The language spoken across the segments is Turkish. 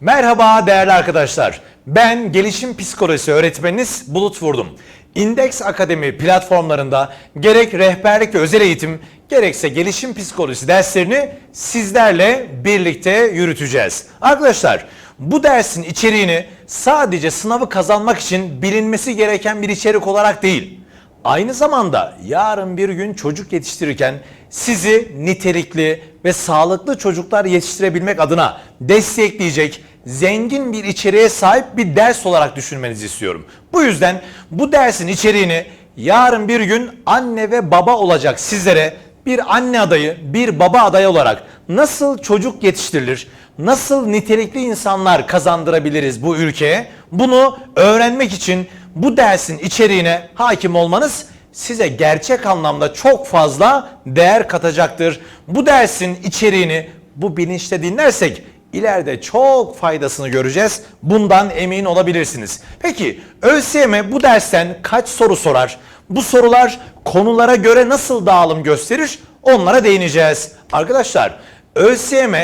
Merhaba değerli arkadaşlar. Ben gelişim psikolojisi öğretmeniniz Bulut Vurdum. İndeks Akademi platformlarında gerek rehberlik ve özel eğitim gerekse gelişim psikolojisi derslerini sizlerle birlikte yürüteceğiz. Arkadaşlar bu dersin içeriğini sadece sınavı kazanmak için bilinmesi gereken bir içerik olarak değil, Aynı zamanda yarın bir gün çocuk yetiştirirken sizi nitelikli ve sağlıklı çocuklar yetiştirebilmek adına destekleyecek zengin bir içeriğe sahip bir ders olarak düşünmenizi istiyorum. Bu yüzden bu dersin içeriğini yarın bir gün anne ve baba olacak sizlere bir anne adayı, bir baba adayı olarak nasıl çocuk yetiştirilir, nasıl nitelikli insanlar kazandırabiliriz bu ülkeye? Bunu öğrenmek için bu dersin içeriğine hakim olmanız size gerçek anlamda çok fazla değer katacaktır. Bu dersin içeriğini bu bilinçle dinlersek ileride çok faydasını göreceğiz. Bundan emin olabilirsiniz. Peki ÖSYM bu dersten kaç soru sorar? Bu sorular konulara göre nasıl dağılım gösterir? Onlara değineceğiz. Arkadaşlar ÖSYM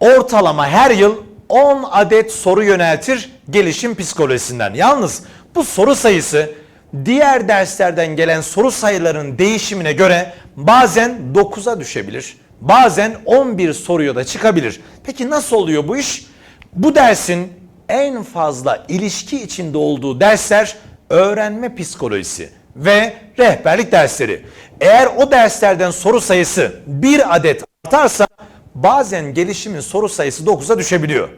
ortalama her yıl 10 adet soru yöneltir gelişim psikolojisinden. Yalnız bu soru sayısı diğer derslerden gelen soru sayılarının değişimine göre bazen 9'a düşebilir. Bazen 11 soruya da çıkabilir. Peki nasıl oluyor bu iş? Bu dersin en fazla ilişki içinde olduğu dersler öğrenme psikolojisi ve rehberlik dersleri. Eğer o derslerden soru sayısı bir adet artarsa bazen gelişimin soru sayısı 9'a düşebiliyor.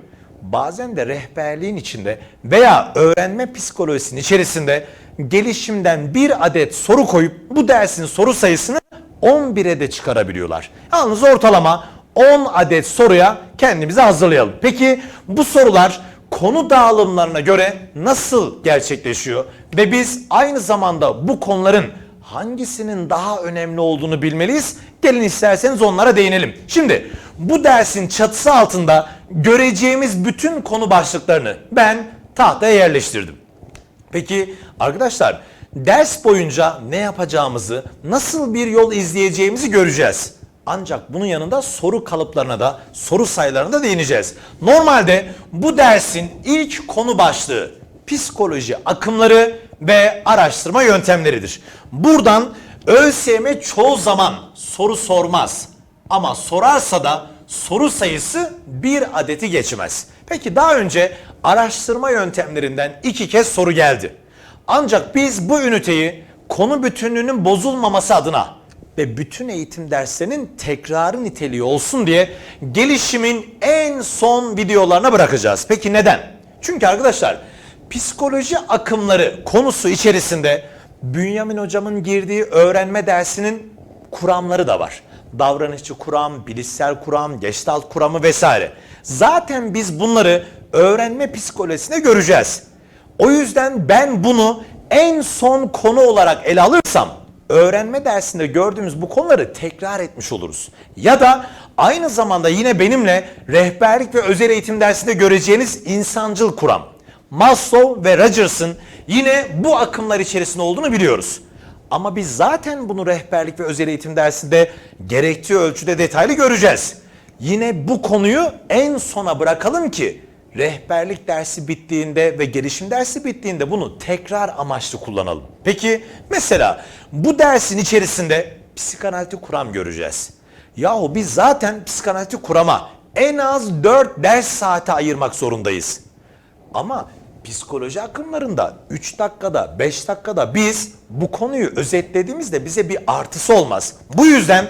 Bazen de rehberliğin içinde veya öğrenme psikolojisinin içerisinde gelişimden bir adet soru koyup bu dersin soru sayısını 11'e de çıkarabiliyorlar. Yalnız ortalama 10 adet soruya kendimizi hazırlayalım. Peki bu sorular konu dağılımlarına göre nasıl gerçekleşiyor ve biz aynı zamanda bu konuların hangisinin daha önemli olduğunu bilmeliyiz. Gelin isterseniz onlara değinelim. Şimdi bu dersin çatısı altında göreceğimiz bütün konu başlıklarını ben tahtaya yerleştirdim. Peki arkadaşlar ders boyunca ne yapacağımızı, nasıl bir yol izleyeceğimizi göreceğiz. Ancak bunun yanında soru kalıplarına da, soru sayılarına da değineceğiz. Normalde bu dersin ilk konu başlığı psikoloji akımları ve araştırma yöntemleridir. Buradan ÖSYM çoğu zaman soru sormaz. Ama sorarsa da soru sayısı bir adeti geçmez. Peki daha önce araştırma yöntemlerinden iki kez soru geldi. Ancak biz bu üniteyi konu bütünlüğünün bozulmaması adına ve bütün eğitim derslerinin tekrarı niteliği olsun diye gelişimin en son videolarına bırakacağız. Peki neden? Çünkü arkadaşlar psikoloji akımları konusu içerisinde Bünyamin hocamın girdiği öğrenme dersinin kuramları da var. Davranışçı kuram, bilişsel kuram, gestalt kuramı vesaire. Zaten biz bunları öğrenme psikolojisinde göreceğiz. O yüzden ben bunu en son konu olarak ele alırsam öğrenme dersinde gördüğümüz bu konuları tekrar etmiş oluruz. Ya da aynı zamanda yine benimle rehberlik ve özel eğitim dersinde göreceğiniz insancıl kuram. Maslow ve Rogers'ın yine bu akımlar içerisinde olduğunu biliyoruz. Ama biz zaten bunu rehberlik ve özel eğitim dersinde gerektiği ölçüde detaylı göreceğiz. Yine bu konuyu en sona bırakalım ki rehberlik dersi bittiğinde ve gelişim dersi bittiğinde bunu tekrar amaçlı kullanalım. Peki mesela bu dersin içerisinde psikanalitik kuram göreceğiz. Yahu biz zaten psikanalitik kurama en az 4 ders saati ayırmak zorundayız. Ama psikoloji akımlarında 3 dakikada 5 dakikada biz bu konuyu özetlediğimizde bize bir artısı olmaz. Bu yüzden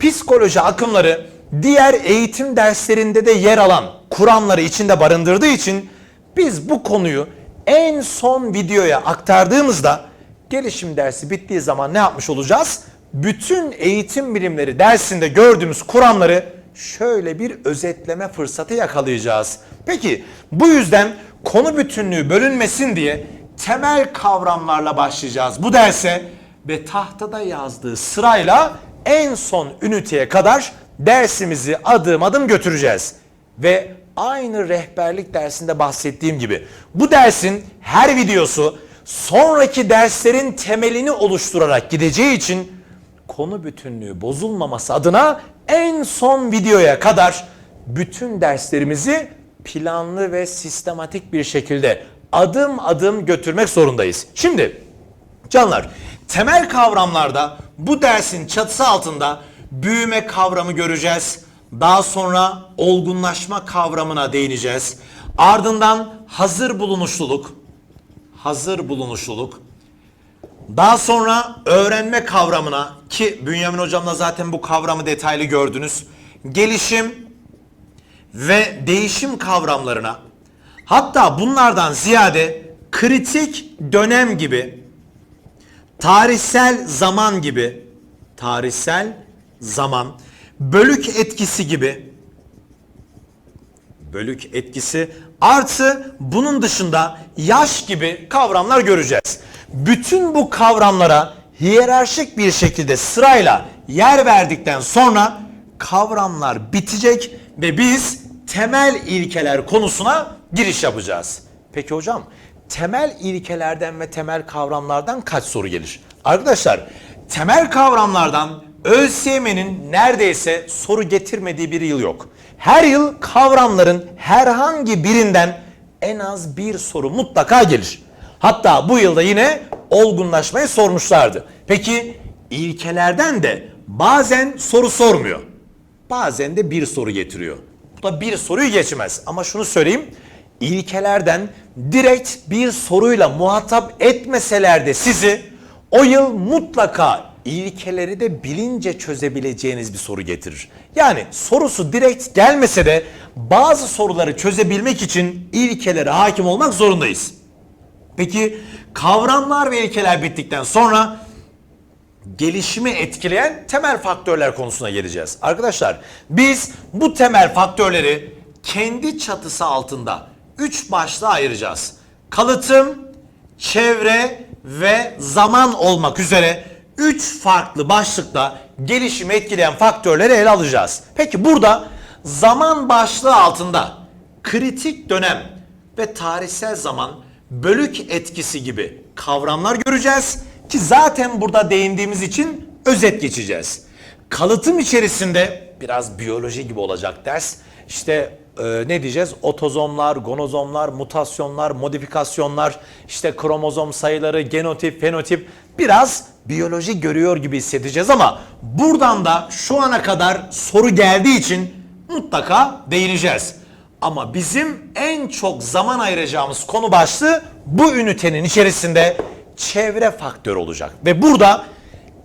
psikoloji akımları diğer eğitim derslerinde de yer alan kuramları içinde barındırdığı için biz bu konuyu en son videoya aktardığımızda gelişim dersi bittiği zaman ne yapmış olacağız? Bütün eğitim bilimleri dersinde gördüğümüz kuramları şöyle bir özetleme fırsatı yakalayacağız. Peki bu yüzden konu bütünlüğü bölünmesin diye temel kavramlarla başlayacağız bu derse ve tahtada yazdığı sırayla en son üniteye kadar dersimizi adım adım götüreceğiz. Ve aynı rehberlik dersinde bahsettiğim gibi bu dersin her videosu sonraki derslerin temelini oluşturarak gideceği için konu bütünlüğü bozulmaması adına en son videoya kadar bütün derslerimizi planlı ve sistematik bir şekilde adım adım götürmek zorundayız. Şimdi canlar temel kavramlarda bu dersin çatısı altında büyüme kavramı göreceğiz. Daha sonra olgunlaşma kavramına değineceğiz. Ardından hazır bulunuşluluk, hazır bulunuşluluk, daha sonra öğrenme kavramına ki Bünyamin hocamla zaten bu kavramı detaylı gördünüz. Gelişim ve değişim kavramlarına hatta bunlardan ziyade kritik dönem gibi tarihsel zaman gibi tarihsel zaman bölük etkisi gibi bölük etkisi artı bunun dışında yaş gibi kavramlar göreceğiz. Bütün bu kavramlara hiyerarşik bir şekilde sırayla yer verdikten sonra kavramlar bitecek ve biz temel ilkeler konusuna giriş yapacağız. Peki hocam temel ilkelerden ve temel kavramlardan kaç soru gelir? Arkadaşlar temel kavramlardan ÖSYM'nin neredeyse soru getirmediği bir yıl yok. Her yıl kavramların herhangi birinden en az bir soru mutlaka gelir. Hatta bu yılda yine olgunlaşmayı sormuşlardı. Peki ilkelerden de bazen soru sormuyor. Bazen de bir soru getiriyor. Da bir soruyu geçmez. Ama şunu söyleyeyim. İlkelerden direkt bir soruyla muhatap etmeseler de sizi o yıl mutlaka ilkeleri de bilince çözebileceğiniz bir soru getirir. Yani sorusu direkt gelmese de bazı soruları çözebilmek için ilkelere hakim olmak zorundayız. Peki kavramlar ve ilkeler bittikten sonra gelişimi etkileyen temel faktörler konusuna geleceğiz. Arkadaşlar biz bu temel faktörleri kendi çatısı altında 3 başlığa ayıracağız. Kalıtım, çevre ve zaman olmak üzere 3 farklı başlıkta gelişimi etkileyen faktörleri ele alacağız. Peki burada zaman başlığı altında kritik dönem ve tarihsel zaman bölük etkisi gibi kavramlar göreceğiz ki zaten burada değindiğimiz için özet geçeceğiz. Kalıtım içerisinde biraz biyoloji gibi olacak ders. İşte e, ne diyeceğiz? Otozomlar, gonozomlar, mutasyonlar, modifikasyonlar, işte kromozom sayıları, genotip, fenotip biraz biyoloji görüyor gibi hissedeceğiz ama buradan da şu ana kadar soru geldiği için mutlaka değineceğiz. Ama bizim en çok zaman ayıracağımız konu başlığı bu ünitenin içerisinde çevre faktörü olacak. Ve burada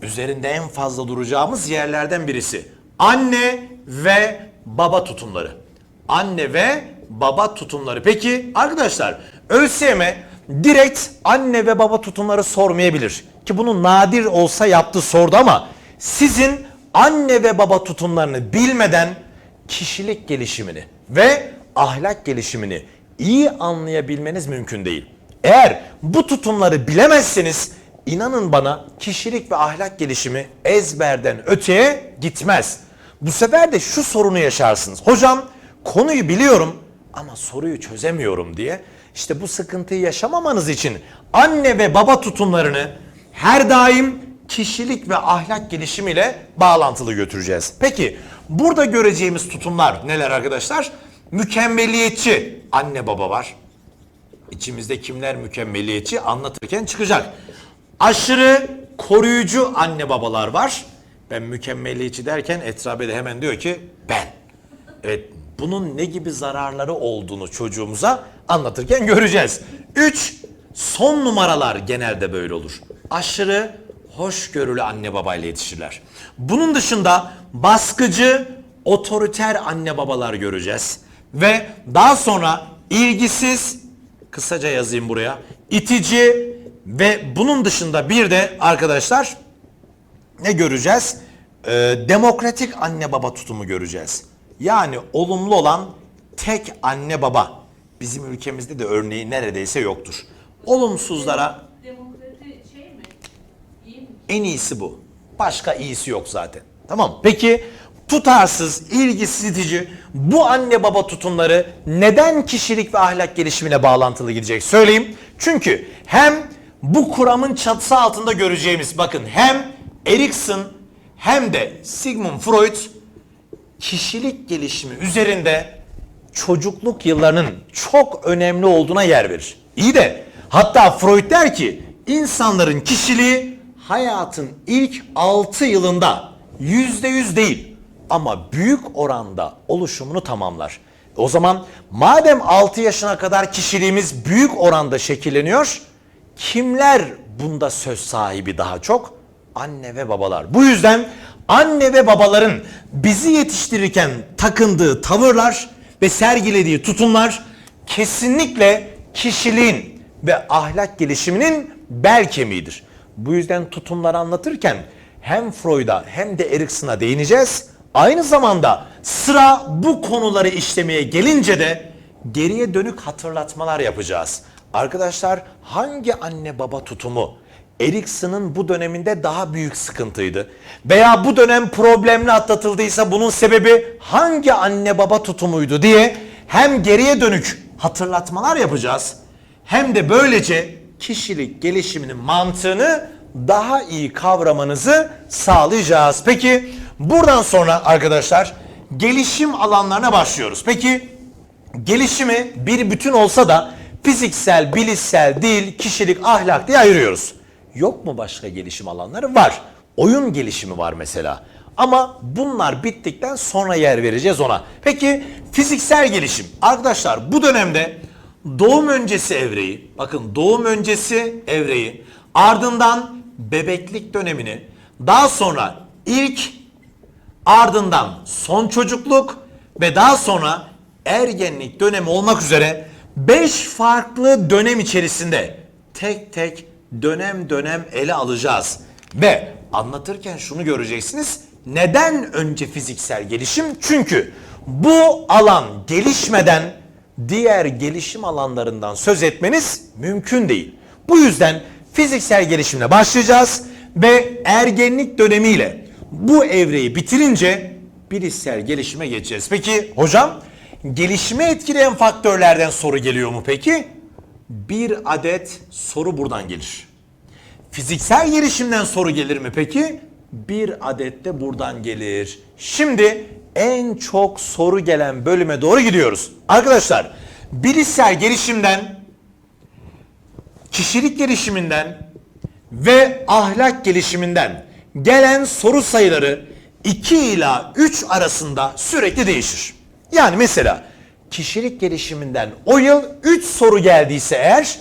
üzerinde en fazla duracağımız yerlerden birisi anne ve baba tutumları. Anne ve baba tutumları. Peki arkadaşlar ÖSYM direkt anne ve baba tutumları sormayabilir. Ki bunu nadir olsa yaptı sordu ama sizin anne ve baba tutumlarını bilmeden kişilik gelişimini ve ahlak gelişimini iyi anlayabilmeniz mümkün değil. Eğer bu tutumları bilemezseniz inanın bana kişilik ve ahlak gelişimi ezberden öteye gitmez. Bu sefer de şu sorunu yaşarsınız. Hocam konuyu biliyorum ama soruyu çözemiyorum diye. İşte bu sıkıntıyı yaşamamanız için anne ve baba tutumlarını her daim kişilik ve ahlak gelişimiyle bağlantılı götüreceğiz. Peki burada göreceğimiz tutumlar neler arkadaşlar? Mükemmeliyetçi anne baba var. İçimizde kimler mükemmeliyetçi anlatırken çıkacak. Aşırı koruyucu anne babalar var. Ben mükemmeliyetçi derken Etrabe de hemen diyor ki ben. Evet bunun ne gibi zararları olduğunu çocuğumuza anlatırken göreceğiz. 3. Son numaralar genelde böyle olur. Aşırı hoşgörülü anne babayla yetişirler. Bunun dışında baskıcı, otoriter anne babalar göreceğiz. Ve daha sonra ilgisiz, kısaca yazayım buraya, itici ve bunun dışında bir de arkadaşlar ne göreceğiz? Ee, demokratik anne baba tutumu göreceğiz. Yani olumlu olan tek anne baba. Bizim ülkemizde de örneği neredeyse yoktur. Olumsuzlara Demokrati şey mi? İyi mi? en iyisi bu. Başka iyisi yok zaten. Tamam. Peki tutarsız, ilgisiz, itici bu anne baba tutumları neden kişilik ve ahlak gelişimine bağlantılı gidecek söyleyeyim. Çünkü hem bu kuramın çatısı altında göreceğimiz bakın hem Erikson hem de Sigmund Freud kişilik gelişimi üzerinde çocukluk yıllarının çok önemli olduğuna yer verir. İyi de hatta Freud der ki insanların kişiliği hayatın ilk 6 yılında %100 değil ama büyük oranda oluşumunu tamamlar. O zaman madem 6 yaşına kadar kişiliğimiz büyük oranda şekilleniyor, kimler bunda söz sahibi daha çok? Anne ve babalar. Bu yüzden anne ve babaların bizi yetiştirirken takındığı tavırlar ve sergilediği tutumlar kesinlikle kişiliğin ve ahlak gelişiminin bel kemiğidir. Bu yüzden tutumları anlatırken hem Freud'a hem de Erikson'a değineceğiz. Aynı zamanda sıra bu konuları işlemeye gelince de geriye dönük hatırlatmalar yapacağız. Arkadaşlar hangi anne baba tutumu Erikson'un bu döneminde daha büyük sıkıntıydı? Veya bu dönem problemli atlatıldıysa bunun sebebi hangi anne baba tutumuydu diye hem geriye dönük hatırlatmalar yapacağız hem de böylece kişilik gelişiminin mantığını daha iyi kavramanızı sağlayacağız. Peki buradan sonra arkadaşlar gelişim alanlarına başlıyoruz. Peki gelişimi bir bütün olsa da fiziksel, bilişsel, dil, kişilik, ahlak diye ayırıyoruz. Yok mu başka gelişim alanları? Var. Oyun gelişimi var mesela. Ama bunlar bittikten sonra yer vereceğiz ona. Peki fiziksel gelişim. Arkadaşlar bu dönemde doğum öncesi evreyi, bakın doğum öncesi evreyi, ardından bebeklik dönemini, daha sonra ilk ardından son çocukluk ve daha sonra ergenlik dönemi olmak üzere 5 farklı dönem içerisinde tek tek dönem dönem ele alacağız. Ve anlatırken şunu göreceksiniz. Neden önce fiziksel gelişim? Çünkü bu alan gelişmeden diğer gelişim alanlarından söz etmeniz mümkün değil. Bu yüzden fiziksel gelişimle başlayacağız ve ergenlik dönemiyle bu evreyi bitirince bilişsel gelişime geçeceğiz. Peki hocam gelişime etkileyen faktörlerden soru geliyor mu peki? Bir adet soru buradan gelir. Fiziksel gelişimden soru gelir mi peki? Bir adet de buradan gelir. Şimdi en çok soru gelen bölüme doğru gidiyoruz. Arkadaşlar bilişsel gelişimden, kişilik gelişiminden ve ahlak gelişiminden gelen soru sayıları 2 ila 3 arasında sürekli değişir. Yani mesela kişilik gelişiminden o yıl 3 soru geldiyse eğer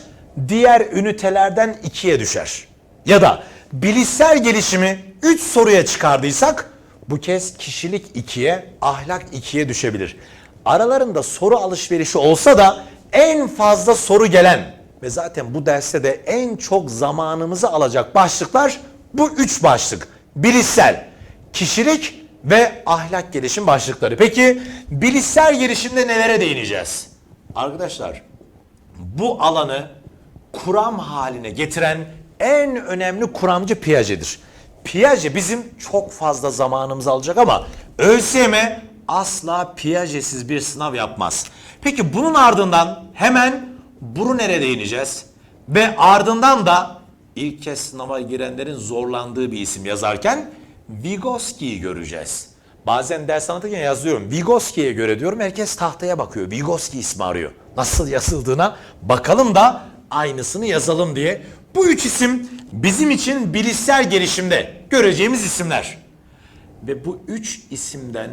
diğer ünitelerden 2'ye düşer. Ya da bilişsel gelişimi 3 soruya çıkardıysak bu kez kişilik 2'ye, ahlak 2'ye düşebilir. Aralarında soru alışverişi olsa da en fazla soru gelen ve zaten bu derste de en çok zamanımızı alacak başlıklar bu üç başlık. Bilişsel, kişilik ve ahlak gelişim başlıkları. Peki bilişsel gelişimde nelere değineceğiz? Arkadaşlar bu alanı kuram haline getiren en önemli kuramcı Piaget'dir. Piaget bizim çok fazla zamanımızı alacak ama ÖSYM asla Piaget'siz bir sınav yapmaz. Peki bunun ardından hemen Brunner'e değineceğiz. Ve ardından da ilk kez sınava girenlerin zorlandığı bir isim yazarken Vygotsky'yi göreceğiz. Bazen ders anlatırken yazıyorum. Vygotsky'ye göre diyorum herkes tahtaya bakıyor. Vygotsky ismi arıyor. Nasıl yazıldığına bakalım da aynısını yazalım diye. Bu üç isim bizim için bilişsel gelişimde göreceğimiz isimler. Ve bu üç isimden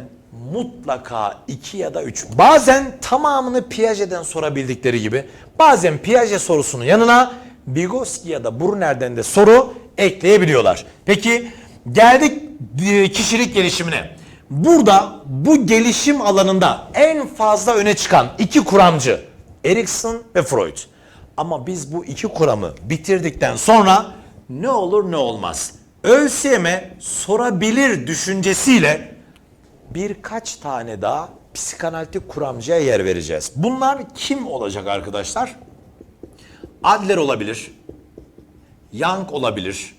mutlaka iki ya da üç. Bazen tamamını Piaget'den sorabildikleri gibi bazen Piaget sorusunun yanına Vygotsky ya da Brunner'den de soru ekleyebiliyorlar. Peki geldik e, kişilik gelişimine. Burada bu gelişim alanında en fazla öne çıkan iki kuramcı Erikson ve Freud. Ama biz bu iki kuramı bitirdikten sonra ne olur ne olmaz. ÖSYM sorabilir düşüncesiyle birkaç tane daha psikanalitik kuramcıya yer vereceğiz. Bunlar kim olacak arkadaşlar? Adler olabilir, Young olabilir,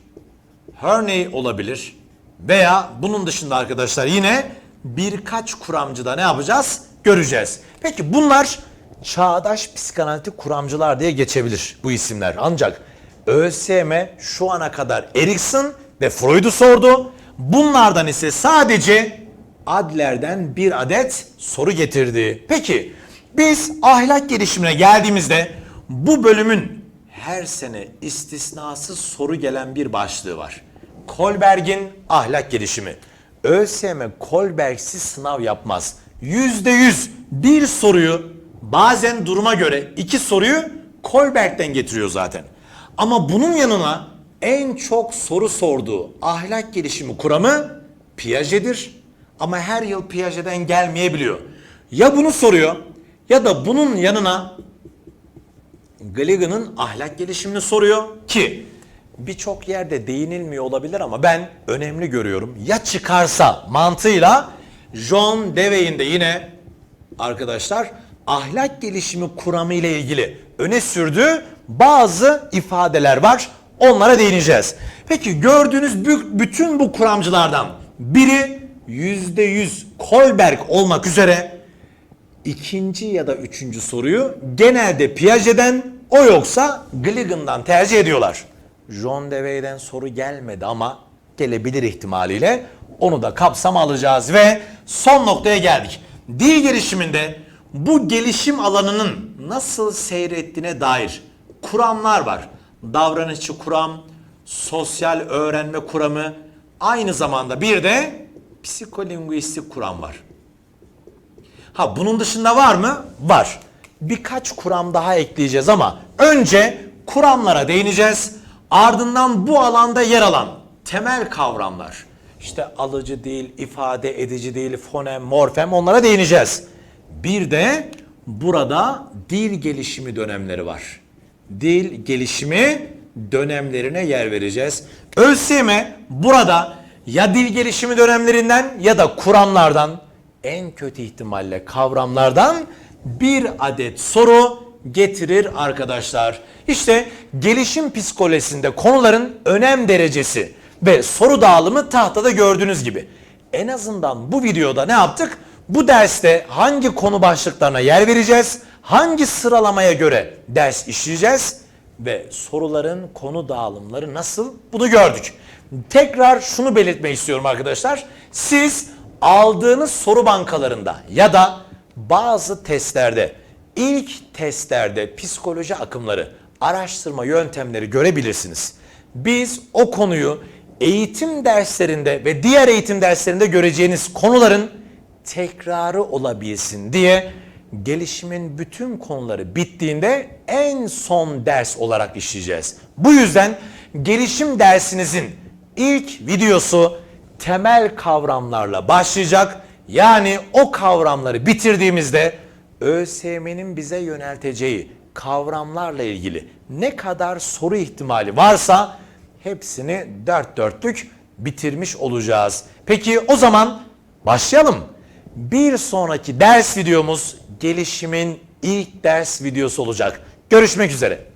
Herney olabilir veya bunun dışında arkadaşlar yine birkaç kuramcıda ne yapacağız? Göreceğiz. Peki bunlar çağdaş psikanalitik kuramcılar diye geçebilir bu isimler. Ancak ÖSYM şu ana kadar Erikson ve Freud'u sordu. Bunlardan ise sadece Adler'den bir adet soru getirdi. Peki Biz ahlak gelişimine geldiğimizde bu bölümün her sene istisnasız soru gelen bir başlığı var. Kolberg'in ahlak gelişimi. ÖSYM Kolberg'siz sınav yapmaz. Yüzde yüz bir soruyu bazen duruma göre iki soruyu Kolberg'den getiriyor zaten. Ama bunun yanına en çok soru sorduğu ahlak gelişimi kuramı Piaget'dir. Ama her yıl Piaget'den gelmeyebiliyor. Ya bunu soruyor ya da bunun yanına Gilligan'ın ahlak gelişimini soruyor ki birçok yerde değinilmiyor olabilir ama ben önemli görüyorum. Ya çıkarsa mantığıyla John Dewey'in de yine arkadaşlar ahlak gelişimi kuramı ile ilgili öne sürdüğü bazı ifadeler var. Onlara değineceğiz. Peki gördüğünüz bü- bütün bu kuramcılardan biri %100 Kolberg olmak üzere ikinci ya da üçüncü soruyu genelde Piaget'den o yoksa Gilligan'dan tercih ediyorlar. John Dewey'den soru gelmedi ama gelebilir ihtimaliyle onu da kapsama alacağız ve son noktaya geldik. Dil gelişiminde bu gelişim alanının nasıl seyrettiğine dair kuramlar var. Davranışçı kuram, sosyal öğrenme kuramı, aynı zamanda bir de psikolingüistik kuram var. Ha bunun dışında var mı? Var. Birkaç kuram daha ekleyeceğiz ama önce kuramlara değineceğiz. Ardından bu alanda yer alan temel kavramlar. İşte alıcı dil, ifade edici dil, fonem, morfem onlara değineceğiz. Bir de burada dil gelişimi dönemleri var. Dil gelişimi dönemlerine yer vereceğiz. ÖSYM burada ya dil gelişimi dönemlerinden ya da kuramlardan en kötü ihtimalle kavramlardan bir adet soru getirir arkadaşlar. İşte gelişim psikolojisinde konuların önem derecesi ve soru dağılımı tahtada gördüğünüz gibi. En azından bu videoda ne yaptık? Bu derste hangi konu başlıklarına yer vereceğiz? Hangi sıralamaya göre ders işleyeceğiz? Ve soruların konu dağılımları nasıl? Bunu gördük. Tekrar şunu belirtmek istiyorum arkadaşlar. Siz aldığınız soru bankalarında ya da bazı testlerde ilk testlerde psikoloji akımları, araştırma yöntemleri görebilirsiniz. Biz o konuyu eğitim derslerinde ve diğer eğitim derslerinde göreceğiniz konuların tekrarı olabilsin diye gelişimin bütün konuları bittiğinde en son ders olarak işleyeceğiz. Bu yüzden gelişim dersinizin ilk videosu temel kavramlarla başlayacak. Yani o kavramları bitirdiğimizde ÖSYM'nin bize yönelteceği kavramlarla ilgili ne kadar soru ihtimali varsa hepsini dört dörtlük bitirmiş olacağız. Peki o zaman başlayalım. Bir sonraki ders videomuz gelişimin ilk ders videosu olacak. Görüşmek üzere.